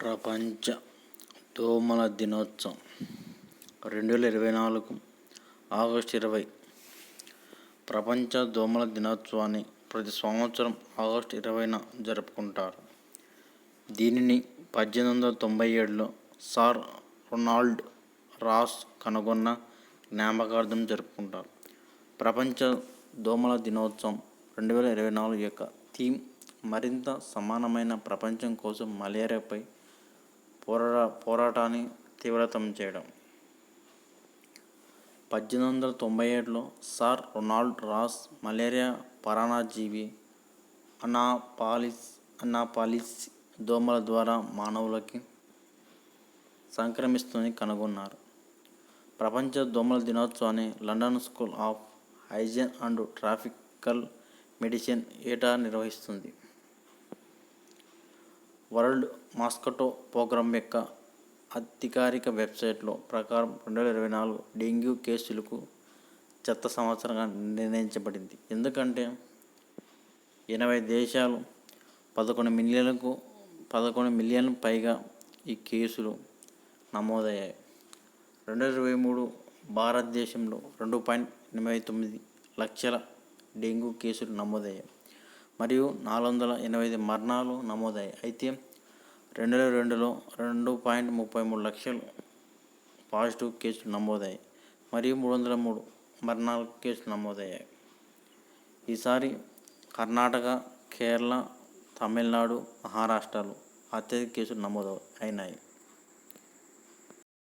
ప్రపంచ దోమల దినోత్సవం. రెండు వేల ఇరవై నాలుగు ఆగస్టు ఇరవై. ప్రపంచ దోమల దినోత్సవాన్ని ప్రతి సంవత్సరం ఆగస్టు ఇరవైన జరుపుకుంటారు. దీనిని పద్దెనిమిది వందల తొంభై ఏడులో సార్ రొనాల్డ్ రాస్ కనుగొన్న జ్ఞాపకార్థం జరుపుకుంటారు. ప్రపంచ దోమల దినోత్సవం రెండు వేల ఇరవై నాలుగు యొక్క థీమ్ మరింత సమానమైన ప్రపంచం కోసం మలేరియాపై పోరా పోరాటాన్ని తీవ్రతం చేయడం. పద్దెనిమిది వందల తొంభై ఏడులో సార్ రొనాల్డ్ రాస్ మలేరియా పరాణజీవి అనాపాలిస్ అనాపాలిస్ దోమల ద్వారా మానవులకి సంక్రమిస్తుందని కనుగొన్నారు. ప్రపంచ దోమల దినోత్సవాన్ని London School of Hygiene and Tropical Medicine ఏటా నిర్వహిస్తుంది. వరల్డ్ మాస్కటో ప్రోగ్రాం యొక్క అధికారిక వెబ్సైట్లో ప్రకారం రెండు వేల ఇరవై నాలుగు డెంగ్యూ కేసులకు చెత్త సంవత్సరంగా నిర్ణయించబడింది. ఎందుకంటే ఎనభై దేశాలు పదకొండు మిలియన్లకు పదకొండు మిలియన్ పైగా ఈ కేసులు నమోదయ్యాయి. రెండు వేల ఇరవై మూడు భారతదేశంలో రెండు పాయింట్ ఎనభై తొమ్మిది లక్షల డెంగ్యూ కేసులు నమోదయ్యాయి. మరియు నాలుగు వందల ఎనభై ఐదు మరణాలు నమోదయ్యాయి. అయితే రెండు వేల రెండులో రెండు పాయింట్ ముప్పై మూడు లక్షలు పాజిటివ్ కేసులు నమోదయ్యాయి మరియు మూడు వందల మూడు మరణాల కేసులు నమోదయ్యాయి. ఈసారి కర్ణాటక కేరళ తమిళనాడు మహారాష్ట్రలు అత్యధిక కేసులు నమోదు అయినాయి